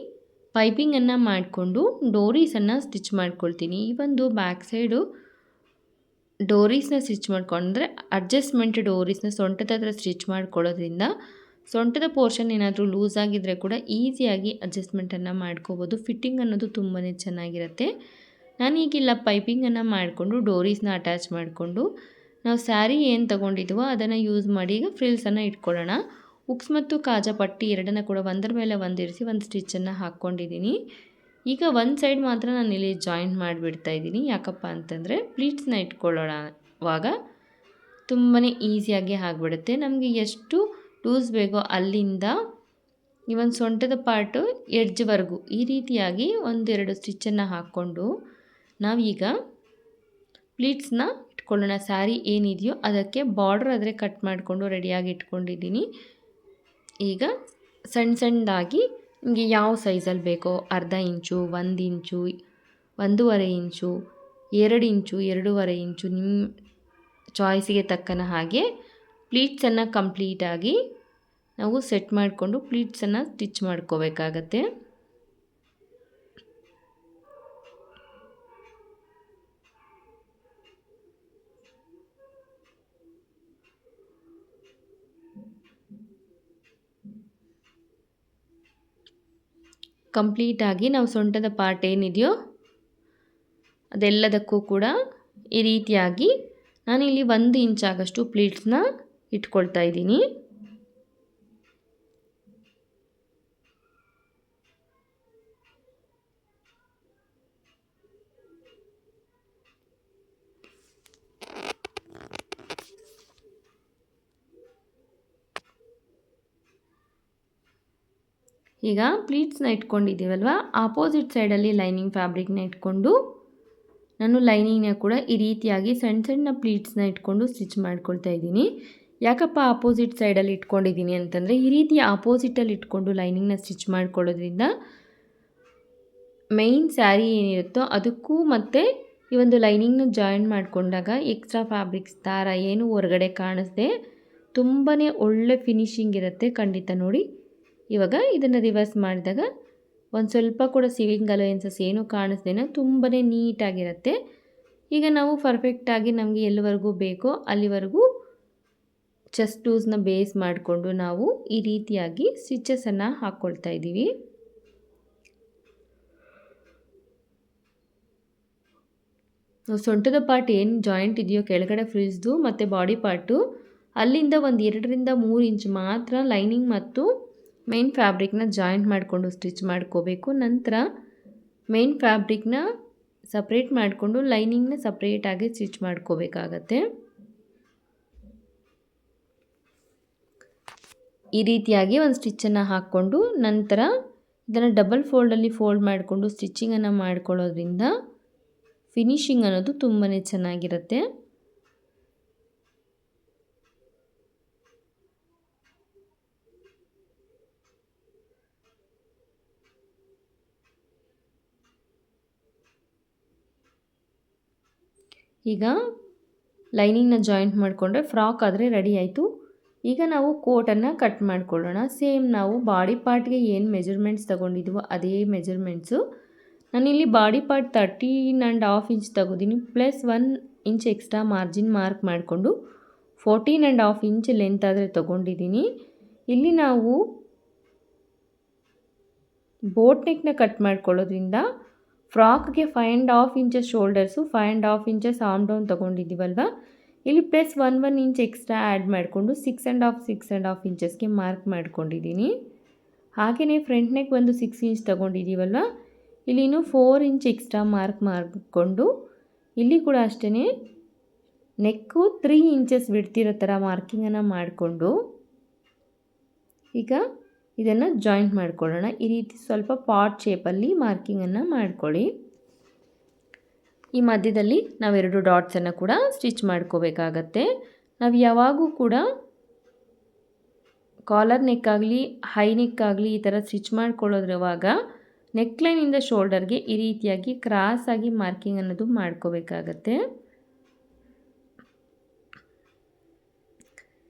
ಪೈಪಿಂಗನ್ನು ಮಾಡಿಕೊಂಡು ಡೋರೀಸನ್ನು ಸ್ಟಿಚ್ ಮಾಡ್ಕೊಳ್ತೀನಿ. ಈ ಒಂದು ಬ್ಯಾಕ್ ಸೈಡು ಡೋರೀಸ್ನ ಸ್ಟಿಚ್ ಮಾಡ್ಕೊಂಡ್ರೆ ಅಡ್ಜಸ್ಟ್ಮೆಂಟ್ ಡೋರೀಸ್ನ ಸೊಂಟದ ಹತ್ರ ಸ್ಟಿಚ್ ಮಾಡ್ಕೊಳ್ಳೋದ್ರಿಂದ ಸೊಂಟದ ಪೋರ್ಷನ್ ಏನಾದರೂ ಲೂಸ್ ಆಗಿದ್ದರೆ ಕೂಡ ಈಸಿಯಾಗಿ ಅಡ್ಜಸ್ಟ್ಮೆಂಟನ್ನು ಮಾಡ್ಕೋಬೋದು. ಫಿಟ್ಟಿಂಗ್ ಅನ್ನೋದು ತುಂಬಾ ಚೆನ್ನಾಗಿರುತ್ತೆ. ನಾನೀಗಿಲ್ಲ ಪೈಪಿಂಗನ್ನು ಮಾಡಿಕೊಂಡು ಡೋರೀಸ್ನ ಅಟ್ಯಾಚ್ ಮಾಡಿಕೊಂಡು, ನಾವು ಸ್ಯಾರಿ ಏನು ತೊಗೊಂಡಿದ್ವೋ ಅದನ್ನು ಯೂಸ್ ಮಾಡಿ ಈಗ ಫ್ರಿಲ್ಸನ್ನು ಇಟ್ಕೊಳ್ಳೋಣ. ಉಕ್ಸ್ ಮತ್ತು ಕಾಜಾ ಪಟ್ಟಿ ಎರಡನ್ನು ಕೂಡ ಒಂದರ ಮೇಲೆ ಒಂದಿರಿಸಿ ಒಂದು ಸ್ಟಿಚ್ಚನ್ನು ಹಾಕ್ಕೊಂಡಿದ್ದೀನಿ ಈಗ ಒಂದು ಸೈಡ್ ಮಾತ್ರ ನಾನು ಇಲ್ಲಿ ಜಾಯಿಂಟ್ ಮಾಡಿಬಿಡ್ತಾ ಇದ್ದೀನಿ ಯಾಕಪ್ಪ ಅಂತಂದರೆ ಪ್ಲೀಟ್ಸ್ನ ಇಟ್ಕೊಳ್ಳೋಣವಾಗ ತುಂಬಾ ಈಸಿಯಾಗಿ ಆಗಿಬಿಡುತ್ತೆ. ನಮಗೆ ಎಷ್ಟು ಲೂಸ್ ಬೇಕೋ ಅಲ್ಲಿಂದ ಈ ಒಂದು ಸೊಂಟದ ಪಾರ್ಟು ಎಡ್ಜ್ವರೆಗೂ ಈ ರೀತಿಯಾಗಿ ಒಂದೆರಡು ಸ್ಟಿಚ್ಚನ್ನು ಹಾಕ್ಕೊಂಡು ನಾವೀಗ ಪ್ಲೀಟ್ಸ್ನ ಇಟ್ಕೊಳ್ಳೋಣ. ಸ್ಯಾರಿ ಏನಿದೆಯೋ ಅದಕ್ಕೆ ಬಾರ್ಡ್ರ್ ಆದರೆ ಕಟ್ ಮಾಡಿಕೊಂಡು ರೆಡಿಯಾಗಿ ಇಟ್ಕೊಂಡಿದ್ದೀನಿ. ಈಗ ಸಣ್ಣ ಸಣ್ಣದಾಗಿ ನಿಮಗೆ ಯಾವ ಸೈಜಲ್ಲಿ ಬೇಕೋ ಅರ್ಧ ಇಂಚು, ಒಂದು ಇಂಚು, ಒಂದೂವರೆ ಇಂಚು, ಎರಡು ಇಂಚು, ಎರಡೂವರೆ ಇಂಚು ನಿಮ್ಮ ಚಾಯ್ಸಿಗೆ ತಕ್ಕನ ಹಾಗೆ ಪ್ಲೀಟ್ಸನ್ನು ಕಂಪ್ಲೀಟಾಗಿ ನಾವು ಸೆಟ್ ಮಾಡಿಕೊಂಡು ಪ್ಲೀಟ್ಸನ್ನು ಸ್ಟಿಚ್ ಮಾಡ್ಕೋಬೇಕಾಗತ್ತೆ. ಕಂಪ್ಲೀಟಾಗಿ ನಾವು ಸೊಂಟದ ಪಾರ್ಟ್ ಏನಿದೆಯೋ ಅದೆಲ್ಲದಕ್ಕೂ ಕೂಡ ಈ ರೀತಿಯಾಗಿ ನಾನಿಲ್ಲಿ ಒಂದು ಇಂಚಾಗಷ್ಟು ಪ್ಲೀಟ್ಸ್ನ ಇಟ್ಕೊಳ್ತಾ ಇದ್ದೀನಿ. ಈಗ ಪ್ಲೀಟ್ಸ್ನ ಇಟ್ಕೊಂಡಿದ್ದೀವಲ್ವ? ಆಪೋಸಿಟ್ ಸೈಡಲ್ಲಿ ಲೈನಿಂಗ್ ಫ್ಯಾಬ್ರಿಕ್ನ ಇಟ್ಕೊಂಡು, ನಾನು ಲೈನಿಂಗ್ನ ಕೂಡ ಈ ರೀತಿಯಾಗಿ ಸಣ್ಣ ಸಣ್ಣ ಪ್ಲೀಟ್ಸ್ನ ಇಟ್ಕೊಂಡು ಸ್ಟಿಚ್ ಮಾಡ್ಕೊಳ್ತಾ ಇದ್ದೀನಿ. ಯಾಕಪ್ಪ ಆಪೋಸಿಟ್ ಸೈಡಲ್ಲಿ ಇಟ್ಕೊಂಡಿದ್ದೀನಿ ಅಂತಂದರೆ, ಈ ರೀತಿ ಆಪೋಸಿಟಲ್ಲಿ ಇಟ್ಕೊಂಡು ಲೈನಿಂಗ್ನ ಸ್ಟಿಚ್ ಮಾಡ್ಕೊಳ್ಳೋದ್ರಿಂದ ಮೈನ್ ಸ್ಯಾರಿ ಏನಿರುತ್ತೋ ಅದಕ್ಕೂ ಮತ್ತು ಈ ಒಂದು ಲೈನಿಂಗ್ನ ಜಾಯಿನ್ ಮಾಡಿಕೊಂಡಾಗ ಎಕ್ಸ್ಟ್ರಾ ಫ್ಯಾಬ್ರಿಕ್ಸ್ ದಾರ ಏನು ಹೊರಗಡೆ ಕಾಣಿಸ್ದೆ ತುಂಬಾ ಒಳ್ಳೆ ಫಿನಿಶಿಂಗ್ ಇರುತ್ತೆ ಖಂಡಿತ ನೋಡಿ. ಇವಾಗ ಇದನ್ನು ರಿವರ್ಸ್ ಮಾಡಿದಾಗ ಒಂದು ಸ್ವಲ್ಪ ಕೂಡ ಸಿವಿಂಗ್ ಅಲೋಯನ್ಸಸ್ ಏನೂ ಕಾಣಿಸ್ದೇನೆ ತುಂಬಾ ನೀಟಾಗಿರುತ್ತೆ ಈಗ ನಾವು ಪರ್ಫೆಕ್ಟಾಗಿ ನಮಗೆ ಎಲ್ಲಿವರೆಗೂ ಬೇಕೋ ಅಲ್ಲಿವರೆಗೂ ಚೆಸ್ಟ್ ಲೂಸ್ನ ಬೇಸ್ ಮಾಡಿಕೊಂಡು ನಾವು ಈ ರೀತಿಯಾಗಿ ಸ್ಟಿಚಸನ್ನು ಹಾಕ್ಕೊಳ್ತಾ ಇದ್ದೀವಿ. ಸೊಂಟದ ಪಾರ್ಟ್ ಏನು ಜಾಯಿಂಟ್ ಇದೆಯೋ ಕೆಳಗಡೆ ಫ್ರಿಜ್ದು ಮತ್ತು ಬಾಡಿ ಪಾರ್ಟು ಅಲ್ಲಿಂದ ಒಂದು ಎರಡರಿಂದ ಮೂರು ಇಂಚ್ ಮಾತ್ರ ಲೈನಿಂಗ್ ಮತ್ತು ಮೇನ್ ಫ್ಯಾಬ್ರಿಕ್ನ ಜಾಯಿಂಟ್ ಮಾಡಿಕೊಂಡು ಸ್ಟಿಚ್ ಮಾಡ್ಕೋಬೇಕು. ನಂತರ ಮೇನ್ ಫ್ಯಾಬ್ರಿಕ್ನ ಸಪ್ರೇಟ್ ಮಾಡಿಕೊಂಡು ಲೈನಿಂಗ್ನ ಸಪ್ರೇಟಾಗಿ ಸ್ಟಿಚ್ ಮಾಡ್ಕೋಬೇಕಾಗತ್ತೆ. ಈ ರೀತಿಯಾಗಿ ಒಂದು ಸ್ಟಿಚ್ಚನ್ನು ಹಾಕ್ಕೊಂಡು ನಂತರ ಇದನ್ನು ಡಬಲ್ ಫೋಲ್ಡಲ್ಲಿ ಫೋಲ್ಡ್ ಮಾಡಿಕೊಂಡು ಸ್ಟಿಚ್ಚಿಂಗನ್ನು ಮಾಡ್ಕೊಳ್ಳೋದ್ರಿಂದ ಫಿನಿಶಿಂಗ್ ಅನ್ನೋದು ತುಂಬಾ ಚೆನ್ನಾಗಿರುತ್ತೆ. ಈಗ ಲೈನಿಂಗ್ನ ಜಾಯಿಂಟ್ ಮಾಡಿಕೊಂಡ್ರೆ ಫ್ರಾಕ್ ಆದರೆ ರೆಡಿ ಆಯಿತು. ಈಗ ನಾವು ಕೋಟನ್ನು ಕಟ್ ಮಾಡ್ಕೊಳ್ಳೋಣ. ಸೇಮ್ ನಾವು ಬಾಡಿ ಪಾರ್ಟ್ಗೆ ಏನು ಮೆಜರ್ಮೆಂಟ್ಸ್ ತೊಗೊಂಡಿದ್ವೋ ಅದೇ ಮೆಜರ್ಮೆಂಟ್ಸು ನಾನಿಲ್ಲಿ body part thirteen and half inch ತಗೋದಿನಿ. Plus one inch extra margin mark ಮಾಡಿಕೊಂಡು fourteen and half inch length ಆದರೆ ತೊಗೊಂಡಿದ್ದೀನಿ ಇಲ್ಲಿ ನಾವು ಬೋಟ್ ನೆಕ್ನ ಕಟ್ ಮಾಡ್ಕೊಳ್ಳೋದ್ರಿಂದ ಫ್ರಾಕ್ಗೆ five and half inches shoulders five and half inches arm down ತೊಗೊಂಡಿದ್ದೀವಲ್ವ ಇಲ್ಲಿ plus one one inch extra add ಮಾಡಿಕೊಂಡು six and half six and half ಇಂಚಸ್ಗೆ mark ಮಾಡ್ಕೊಂಡಿದ್ದೀನಿ. ಹಾಗೆಯೇ ಫ್ರಂಟ್ ನೆಕ್ ಒಂದು ಸಿಕ್ಸ್ ಇಂಚ್ ತೊಗೊಂಡಿದ್ದೀವಲ್ವ ಇಲ್ಲಿನೂ ಫೋರ್ ಇಂಚ್ ಎಕ್ಸ್ಟ್ರಾ ಮಾರ್ಕ್ ಮಾಡಿಕೊಂಡು ಇಲ್ಲಿ ಕೂಡ ಅಷ್ಟೇ ನೆಕ್ಕು ತ್ರೀ ಇಂಚಸ್ ಬಿಡ್ತಿರೋ ಥರ ಮಾರ್ಕಿಂಗನ್ನು ಮಾಡಿಕೊಂಡು ಈಗ ಇದನ್ನು ಜಾಯಿಂಟ್ ಮಾಡ್ಕೊಳ್ಳೋಣ. ಈ ರೀತಿ ಸ್ವಲ್ಪ ಪಾಟ್ ಶೇಪಲ್ಲಿ ಮಾರ್ಕಿಂಗನ್ನು ಮಾಡ್ಕೊಳ್ಳಿ. ಈ ಮಧ್ಯದಲ್ಲಿ ನಾವೆರಡು ಡಾಟ್ಸನ್ನು ಕೂಡ ಸ್ಟಿಚ್ ಮಾಡ್ಕೋಬೇಕಾಗತ್ತೆ. ನಾವು ಯಾವಾಗೂ ಕೂಡ ಕಾಲರ್ ನೆಕ್ ಆಗಲಿ ಹೈ ನೆಕ್ ಆಗಲಿ ಈ ಥರ ಸ್ಟಿಚ್ ಮಾಡ್ಕೊಳ್ಳೋದ್ರವಾಗ ನೆಕ್ಲೈನಿಂದ ಶೋಲ್ಡರ್ಗೆ ಈ ರೀತಿಯಾಗಿ ಕ್ರಾಸ್ ಆಗಿ ಮಾರ್ಕಿಂಗ್ ಅನ್ನೋದು ಮಾಡ್ಕೋಬೇಕಾಗತ್ತೆ.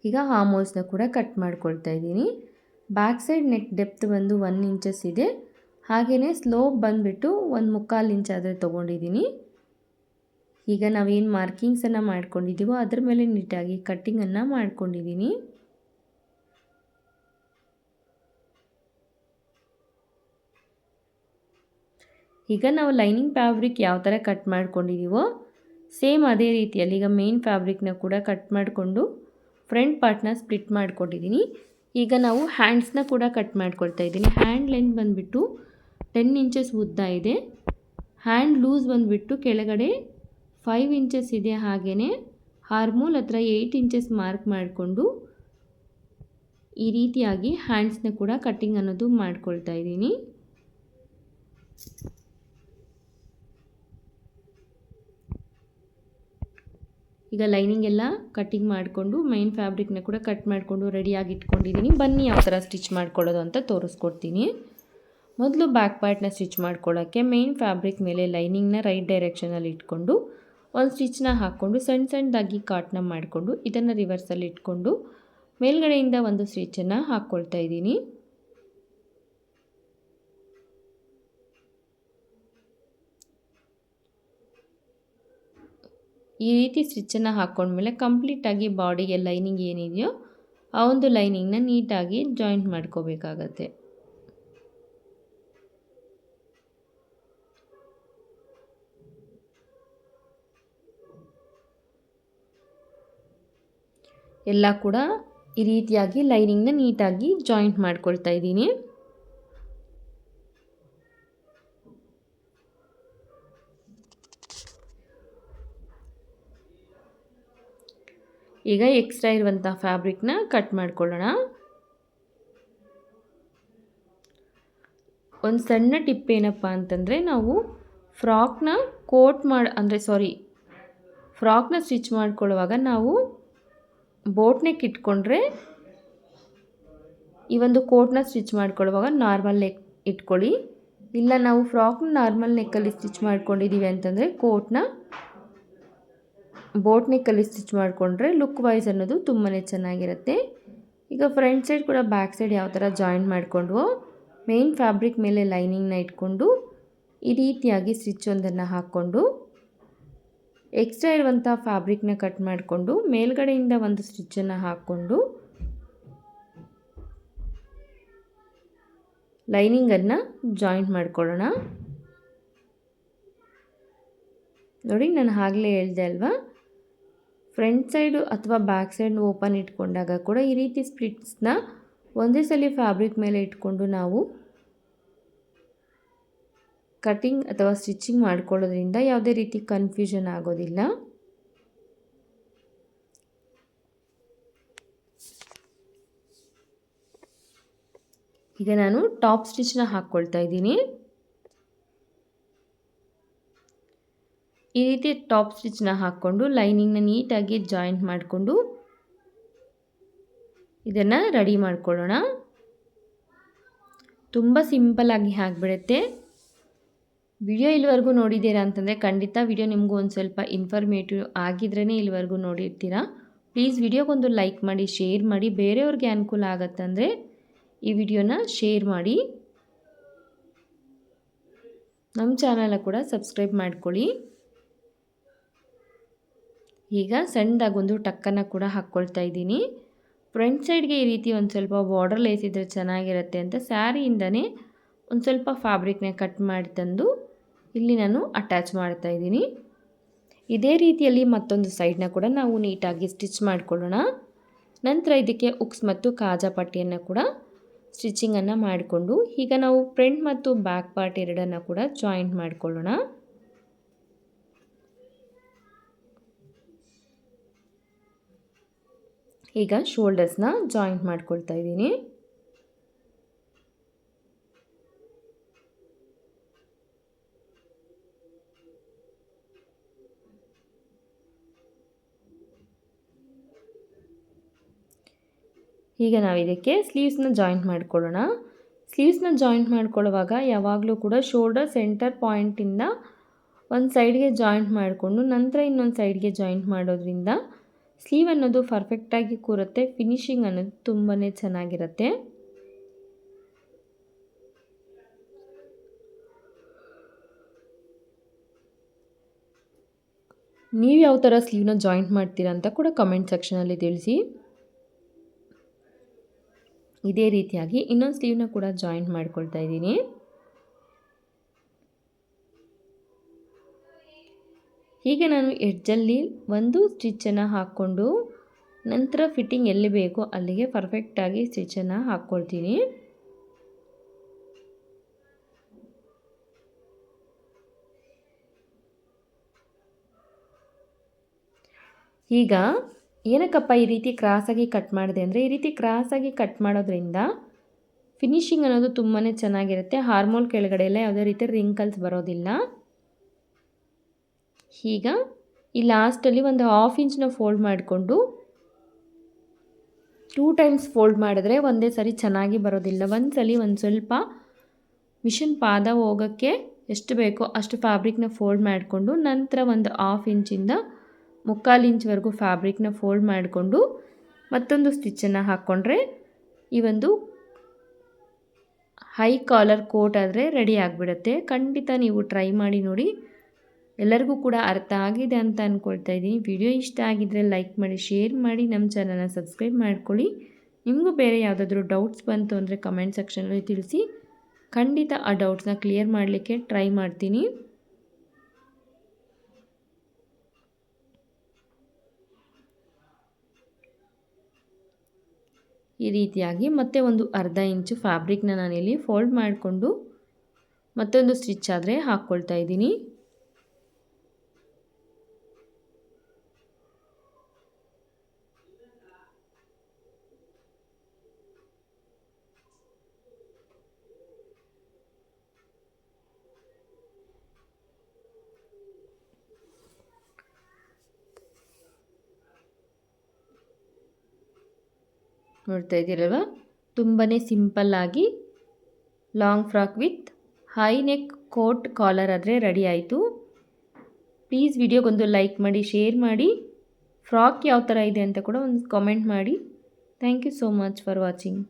ಈಗ ಹಾಮೋಲ್ಸ್ನ ಕೂಡ ಕಟ್ ಮಾಡ್ಕೊಳ್ತಾ ಇದ್ದೀನಿ. ಬ್ಯಾಕ್ ಸೈಡ್ ನೆಕ್ ಡೆಪ್ತ್ ಬಂದು ಒನ್ ಇಂಚಸ್ ಇದೆ. ಹಾಗೆಯೇ ಸ್ಲೋಪ್ ಬಂದುಬಿಟ್ಟು ಒಂದು ಮುಕ್ಕಾಲು ಇಂಚ್ ಆದರೆ ತೊಗೊಂಡಿದ್ದೀನಿ. ಈಗ ನಾವೇನು ಮಾರ್ಕಿಂಗ್ಸನ್ನು ಮಾಡ್ಕೊಂಡಿದ್ದೀವೋ ಅದ್ರ ಮೇಲೆ ನೀಟಾಗಿ ಕಟ್ಟಿಂಗನ್ನು ಮಾಡ್ಕೊಂಡಿದ್ದೀನಿ ಈಗ ನಾವು ಲೈನಿಂಗ್ ಫ್ಯಾಬ್ರಿಕ್ ಯಾವ ಥರ ಕಟ್ ಮಾಡ್ಕೊಂಡಿದ್ದೀವೋ ಸೇಮ್ ಅದೇ ರೀತಿಯಲ್ಲಿ ಈಗ ಮೇನ್ ಫ್ಯಾಬ್ರಿಕ್ನ ಕೂಡ ಕಟ್ ಮಾಡಿಕೊಂಡು ಫ್ರಂಟ್ ಪಾರ್ಟ್ನ ಸ್ಪ್ಲಿಟ್ ಮಾಡ್ಕೊಂಡಿದ್ದೀನಿ ಈಗ ನಾವು ಹ್ಯಾಂಡ್ಸ್ನ ಕೂಡ ಕಟ್ ಮಾಡ್ಕೊಳ್ತಾ ಇದ್ದೀನಿ. ಹ್ಯಾಂಡ್ ಲೆಂತ್ ಬಂದುಬಿಟ್ಟು ಟೆನ್ ಇಂಚಸ್ ಉದ್ದ ಇದೆ. ಹ್ಯಾಂಡ್ ಲೂಸ್ ಬಂದುಬಿಟ್ಟು ಕೆಳಗಡೆ ಫೈವ್ ಇಂಚಸ್ ಇದೆ ಹಾಗೆಯೇ ಹಾರ್ಮೋಲ್ ಹತ್ರ ಏಯ್ಟ್ ಇಂಚಸ್ ಮಾರ್ಕ್ ಮಾಡಿಕೊಂಡು ಈ ರೀತಿಯಾಗಿ ಹ್ಯಾಂಡ್ಸ್ನ ಕೂಡ ಕಟ್ಟಿಂಗ್ ಅನ್ನೋದು ಮಾಡ್ಕೊಳ್ತಾ ಇದ್ದೀನಿ. ಈಗ ಲೈನಿಂಗ್ ಎಲ್ಲ ಕಟ್ಟಿಂಗ್ ಮಾಡಿಕೊಂಡು ಮೈನ್ ಫ್ಯಾಬ್ರಿಕ್ನ ಕೂಡ ಕಟ್ ಮಾಡಿಕೊಂಡು ರೆಡಿಯಾಗಿ ಇಟ್ಕೊಂಡಿದ್ದೀನಿ. ಬನ್ನಿ ಯಾವ ಥರ ಸ್ಟಿಚ್ ಮಾಡ್ಕೊಳ್ಳೋದು ಅಂತ ತೋರಿಸ್ಕೊಡ್ತೀನಿ. ಮೊದಲು ಬ್ಯಾಕ್ ಪಾರ್ಟ್ನ ಸ್ಟಿಚ್ ಮಾಡ್ಕೊಳ್ಳೋಕ್ಕೆ ಮೇನ್ ಫ್ಯಾಬ್ರಿಕ್ ಮೇಲೆ ಲೈನಿಂಗ್ನ ರೈಟ್ ಡೈರೆಕ್ಷನಲ್ಲಿ ಇಟ್ಕೊಂಡು ಒಂದು ಸ್ಟಿಚ್ನ ಹಾಕ್ಕೊಂಡು ಸಣ್ಣ ಸಣ್ಣದಾಗಿ ಕಾಟ್ನ ಮಾಡಿಕೊಂಡು ಇದನ್ನು ರಿವರ್ಸಲ್ಲಿ ಇಟ್ಕೊಂಡು ಮೇಲ್ಗಡೆಯಿಂದ ಒಂದು ಸ್ಟಿಚನ್ನು ಹಾಕ್ಕೊಳ್ತಾ ಇದ್ದೀನಿ. ಈ ರೀತಿ ಸ್ಟಿಚ್ಚನ್ನು ಹಾಕ್ಕೊಂಡ್ಮೇಲೆ ಕಂಪ್ಲೀಟಾಗಿ ಬಾಡಿಗೆ ಲೈನಿಂಗ್ ಏನಿದೆಯೋ ಆ ಒಂದು ಲೈನಿಂಗ್ನ ನೀಟಾಗಿ ಜಾಯಿಂಟ್ ಮಾಡ್ಕೋಬೇಕಾಗತ್ತೆ. ಎಲ್ಲ ಕೂಡ ಈ ರೀತಿಯಾಗಿ ಲೈನಿಂಗ್ನ ನೀಟಾಗಿ ಜಾಯಿಂಟ್ ಮಾಡ್ಕೊಳ್ತಾ ಇದ್ದೀನಿ. ಈಗ ಎಕ್ಸ್ಟ್ರಾ ಇರುವಂಥ ಫ್ಯಾಬ್ರಿಕ್ನ ಕಟ್ ಮಾಡ್ಕೊಳ್ಳೋಣ. ಒಂದು ಸಣ್ಣ ಟಿಪ್ ಏನಪ್ಪ ಅಂತಂದರೆ ನಾವು ಫ್ರಾಕ್ನ ಕೋಟ್ ಮಾಡಿ ಅಂದರೆ ಸಾರಿ ಫ್ರಾಕ್ನ ಸ್ಟಿಚ್ ಮಾಡ್ಕೊಳ್ಳುವಾಗ ನಾವು ಬೋಟ್ ನೆಕ್ ಇಟ್ಕೊಂಡ್ರೆ ಈ ಒಂದು ಕೋಟ್ನ ಸ್ಟಿಚ್ ಮಾಡ್ಕೊಳ್ಳುವಾಗ ನಾರ್ಮಲ್ ನೆಕ್ ಇಟ್ಕೊಳ್ಳಿ. ಇಲ್ಲ ನಾವು ಫ್ರಾಕ್ನ ನಾರ್ಮಲ್ ನೆಕ್ಕಲ್ಲಿ ಸ್ಟಿಚ್ ಮಾಡ್ಕೊಂಡಿದ್ದೀವಿ ಅಂತಂದರೆ ಕೋಟ್ನ ಬೋಟ್ ನೆಕ್ಕಲ್ಲಿ ಸ್ಟಿಚ್ ಮಾಡಿಕೊಂಡ್ರೆ ಲುಕ್ ವೈಸ್ ಅನ್ನೋದು ತುಂಬಾ ಚೆನ್ನಾಗಿರುತ್ತೆ. ಈಗ ಫ್ರಂಟ್ ಸೈಡ್ ಕೂಡ ಬ್ಯಾಕ್ ಸೈಡ್ ಯಾವ ಥರ ಜಾಯಿಂಟ್ ಮಾಡಿಕೊಂಡ್ವೋ, ಮೇನ್ ಫ್ಯಾಬ್ರಿಕ್ ಮೇಲೆ ಲೈನಿಂಗ್ನ ಇಟ್ಕೊಂಡು ಈ ರೀತಿಯಾಗಿ ಸ್ಟಿಚ್ ಒಂದನ್ನು ಹಾಕ್ಕೊಂಡು ಎಕ್ಸ್ಟ್ರಾ ಇರುವಂಥ ಫ್ಯಾಬ್ರಿಕ್ನ ಕಟ್ ಮಾಡಿಕೊಂಡು ಮೇಲ್ಗಡೆಯಿಂದ ಒಂದು ಸ್ಟಿಚ್ಚನ್ನು ಹಾಕ್ಕೊಂಡು ಲೈನಿಂಗನ್ನು ಜಾಯಿಂಟ್ ಮಾಡ್ಕೊಳ್ಳೋಣ. ನೋಡಿ, ನಾನು ಆಗಲೇ ಹೇಳಿದೆ ಅಲ್ವಾ? ಫ್ರಂಟ್ ಸೈಡು ಅಥವಾ ಬ್ಯಾಕ್ ಸೈಡ್ ಓಪನ್ ಇಟ್ಕೊಂಡಾಗ ಕೂಡ ಈ ರೀತಿ ಸ್ಪ್ಲಿಟ್ಸ್ನ ಒಂದೇ ಸಲ ಫ್ಯಾಬ್ರಿಕ್ ಮೇಲೆ ಇಟ್ಕೊಂಡು ನಾವು ಕಟಿಂಗ್ ಅಥವಾ ಸ್ಟಿಚಿಂಗ್ ಮಾಡ್ಕೊಳ್ಳೋದ್ರಿಂದ ಯಾವುದೇ ರೀತಿ ಕನ್ಫ್ಯೂಷನ್ ಆಗೋದಿಲ್ಲ. ಈಗ ನಾನು ಟಾಪ್ ಸ್ಟಿಚ್ನ ಹಾಕ್ಕೊಳ್ತಾ ಇದ್ದೀನಿ. ಈ ರೀತಿ ಟಾಪ್ ಸ್ಟಿಚ್ನ ಹಾಕ್ಕೊಂಡು ಲೈನಿಂಗ್ನ ನೀಟಾಗಿ ಜಾಯಿಂಟ್ ಮಾಡಿಕೊಂಡು ಇದನ್ನು ರೆಡಿ ಮಾಡ್ಕೊಳ್ಳೋಣ. ತುಂಬ ಸಿಂಪಲ್ಲಾಗಿ ಆಗಿಬಿಡುತ್ತೆ. ವಿಡಿಯೋ ಇಲ್ಲಿವರೆಗೂ ನೋಡಿದ್ದೀರಾ ಅಂತಂದರೆ ಖಂಡಿತ ವಿಡಿಯೋ ನಿಮಗೂ ಒಂದು ಸ್ವಲ್ಪ ಇನ್ಫಾರ್ಮೇಟಿವ್ ಆಗಿದ್ರೇ ಇಲ್ಲಿವರೆಗೂ ನೋಡಿರ್ತೀರಾ. ಪ್ಲೀಸ್ ವಿಡಿಯೋಗೊಂದು ಲೈಕ್ ಮಾಡಿ ಶೇರ್ ಮಾಡಿ, ಬೇರೆಯವ್ರಿಗೆ ಅನುಕೂಲ ಆಗತ್ತಂದರೆ ಈ ವಿಡಿಯೋನ ಶೇರ್ ಮಾಡಿ. ನಮ್ಮ ಚಾನಲ್ನ ಕೂಡ ಸಬ್ಸ್ಕ್ರೈಬ್ ಮಾಡ್ಕೊಳ್ಳಿ. ಈಗ ಸಣ್ಣದಾಗೊಂದು ಟಕ್ಕನ್ನು ಕೂಡ ಹಾಕ್ಕೊಳ್ತಾ ಇದ್ದೀನಿ. ಫ್ರಂಟ್ ಸೈಡ್ಗೆ ಈ ರೀತಿ ಒಂದು ಸ್ವಲ್ಪ ಬಾರ್ಡರ್ ಲೇಸಿದ್ರೆ ಚೆನ್ನಾಗಿರುತ್ತೆ ಅಂತ, ಸ್ಯಾರಿಯಿಂದನೇ ಒಂದು ಸ್ವಲ್ಪ ಫ್ಯಾಬ್ರಿಕ್ನ ಕಟ್ ಮಾಡಿ ತಂದು ಇಲ್ಲಿ ನಾನು ಅಟ್ಯಾಚ್ ಮಾಡ್ತಾ ಇದ್ದೀನಿ. ಇದೇ ರೀತಿಯಲ್ಲಿ ಮತ್ತೊಂದು ಸೈಡ್ನ ಕೂಡ ನಾವು ನೀಟಾಗಿ ಸ್ಟಿಚ್ ಮಾಡಿಕೊಳ್ಳೋಣ. ನಂತರ ಇದಕ್ಕೆ ಉಕ್ಸ್ ಮತ್ತು ಕಾಜಾ ಪಟ್ಟಿಯನ್ನು ಕೂಡ ಸ್ಟಿಚಿಂಗನ್ನು ಮಾಡಿಕೊಂಡು, ಈಗ ನಾವು ಫ್ರಂಟ್ ಮತ್ತು ಬ್ಯಾಕ್ ಪಾರ್ಟ್ ಎರಡನ್ನು ಕೂಡ ಜಾಯಿಂಟ್ ಮಾಡಿಕೊಳ್ಳೋಣ. ಈಗ ಶೋಲ್ಡರ್ಸ್ನ ಜಾಯಿಂಟ್ ಮಾಡ್ಕೊಳ್ತಾ ಇದ್ದೀನಿ. ಈಗ ನಾವು ಇದಕ್ಕೆ ಸ್ಲೀವ್ಸ್ನ ಜಾಯಿಂಟ್ ಮಾಡಿಕೊಳ್ಳೋಣ. ಸ್ಲೀವ್ಸ್ನ ಜಾಯಿಂಟ್ ಮಾಡ್ಕೊಳ್ಳುವಾಗ ಯಾವಾಗಲೂ ಕೂಡ ಶೋಲ್ಡರ್ ಸೆಂಟರ್ ಪಾಯಿಂಟಿಂದ ಒಂದು ಸೈಡ್ಗೆ ಜಾಯಿಂಟ್ ಮಾಡಿಕೊಂಡು ನಂತರ ಇನ್ನೊಂದು ಸೈಡ್ಗೆ ಜಾಯಿಂಟ್ ಮಾಡೋದ್ರಿಂದ ಸ್ಲೀವ್ ಅನ್ನೋದು ಪರ್ಫೆಕ್ಟಾಗಿ ಕೂರುತ್ತೆ ಫಿನಿಶಿಂಗ್ ಅನ್ನೋದು ತುಂಬಾ ಚೆನ್ನಾಗಿರುತ್ತೆ. ನೀವು ಯಾವ ಥರ ಸ್ಲೀವ್ನ ಜಾಯಿಂಟ್ ಮಾಡ್ತೀರಾ ಅಂತ ಕೂಡ ಕಮೆಂಟ್ ಸೆಕ್ಷನಲ್ಲಿ ತಿಳಿಸಿ. ಇದೇ ರೀತಿಯಾಗಿ ಇನ್ನೊಂದು ಸ್ಲೀವ್ನ ಕೂಡ ಜಾಯಿಂಟ್ ಮಾಡ್ಕೊಳ್ತಾ ಇದ್ದೀನಿ. ಹೀಗೆ ನಾನು ಎಡ್ಜಲ್ಲಿ ಒಂದು ಸ್ಟಿಚ್ಚನ್ನು ಹಾಕ್ಕೊಂಡು ನಂತರ ಫಿಟ್ಟಿಂಗ್ ಎಲ್ಲಿ ಬೇಕೋ ಅಲ್ಲಿಗೆ ಪರ್ಫೆಕ್ಟಾಗಿ ಸ್ಟಿಚ್ಚನ್ನು ಹಾಕ್ಕೊಳ್ತೀನಿ. ಈಗ ಏನಕ್ಕಪ್ಪ ಈ ರೀತಿ ಕ್ರಾಸಾಗಿ ಕಟ್ ಮಾಡಿದೆ ಅಂದರೆ ಈ ರೀತಿ ಕ್ರಾಸಾಗಿ ಕಟ್ ಮಾಡೋದ್ರಿಂದ ಫಿನಿಶಿಂಗ್ ಅನ್ನೋದು ತುಂಬಾ ಚೆನ್ನಾಗಿರುತ್ತೆ. ಹಾರ್ಮೋನ್ ಕೆಳಗಡೆ ಎಲ್ಲ ಯಾವುದೇ ರೀತಿ ರಿಂಕಲ್ಸ್ ಬರೋದಿಲ್ಲ. ಈಗ ಈ ಲಾಸ್ಟಲ್ಲಿ ಒಂದು ಹಾಫ್ ಇಂಚ್ನ ಫೋಲ್ಡ್ ಮಾಡಿಕೊಂಡು ಟೂ ಟೈಮ್ಸ್ ಫೋಲ್ಡ್ ಮಾಡಿದ್ರೆ ಒಂದೇ ಸರಿ ಚೆನ್ನಾಗಿ ಬರೋದಿಲ್ಲ. ಒಂದು ಸಲ ಒಂದು ಸ್ವಲ್ಪ ಮಿಷಿನ್ ಪಾದ ಹೋಗೋಕ್ಕೆ ಎಷ್ಟು ಬೇಕೋ ಅಷ್ಟು ಫ್ಯಾಬ್ರಿಕ್ನ ಫೋಲ್ಡ್ ಮಾಡಿಕೊಂಡು ನಂತರ ಒಂದು ಹಾಫ್ ಇಂಚಿಂದ ಮುಕ್ಕಾಲು ಇಂಚ್ವರೆಗೂ ಫ್ಯಾಬ್ರಿಕ್ನ ಫೋಲ್ಡ್ ಮಾಡಿಕೊಂಡು ಮತ್ತೊಂದು ಸ್ಟಿಚ್ಚನ್ನು ಹಾಕ್ಕೊಂಡ್ರೆ ಈ ಒಂದು ಹೈ ಕಾಲರ್ ಕೋಟ್ ಆದರೆ ರೆಡಿ ಆಗಿಬಿಡುತ್ತೆ. ಖಂಡಿತ ನೀವು ಟ್ರೈ ಮಾಡಿ ನೋಡಿ. ಎಲ್ಲರಿಗೂ ಕೂಡ ಅರ್ಥ ಆಗಿದೆ ಅಂತ ಅಂದ್ಕೊಳ್ತಾ ಇದ್ದೀನಿ. ವಿಡಿಯೋ ಇಷ್ಟ ಆಗಿದ್ದರೆ ಲೈಕ್ ಮಾಡಿ ಶೇರ್ ಮಾಡಿ, ನಮ್ಮ ಚಾನಲ್ನ ಸಬ್ಸ್ಕ್ರೈಬ್ ಮಾಡ್ಕೊಳ್ಳಿ. ನಿಮಗೂ ಬೇರೆ ಯಾವುದಾದ್ರೂ ಡೌಟ್ಸ್ ಬಂತು ಅಂದರೆ ಕಮೆಂಟ್ ಸೆಕ್ಷನಲ್ಲಿ ತಿಳಿಸಿ. ಖಂಡಿತ ಆ ಡೌಟ್ಸ್ನ ಕ್ಲಿಯರ್ ಮಾಡಲಿಕ್ಕೆ ಟ್ರೈ ಮಾಡ್ತೀನಿ. ಈ ರೀತಿಯಾಗಿ ಮತ್ತೆ ಒಂದು ಅರ್ಧ ಇಂಚು ಫ್ಯಾಬ್ರಿಕ್ನ ನಾನಿಲ್ಲಿ ಫೋಲ್ಡ್ ಮಾಡಿಕೊಂಡು ಮತ್ತೊಂದು ಸ್ಟಿಚ್ ಆದರೆ ಹಾಕ್ಕೊಳ್ತಾ ಇದ್ದೀನಿ. ನೋಡ್ತಾ ಇದ್ದೀರಲ್ವ? ತುಂಬಾ ಸಿಂಪಲ್ಲಾಗಿ long frock with high neck coat collar ಆದರೆ ರೆಡಿ ಆಯಿತು. ಪ್ಲೀಸ್ ವಿಡಿಯೋಗೊಂದು ಲೈಕ್ ಮಾಡಿ, ಶೇರ್ ಮಾಡಿ. ಫ್ರಾಕ್ ಯಾವ ಥರ ಇದೆ ಅಂತ ಕೂಡ ಒಂದು ಕಾಮೆಂಟ್ ಮಾಡಿ. Thank you so much for watching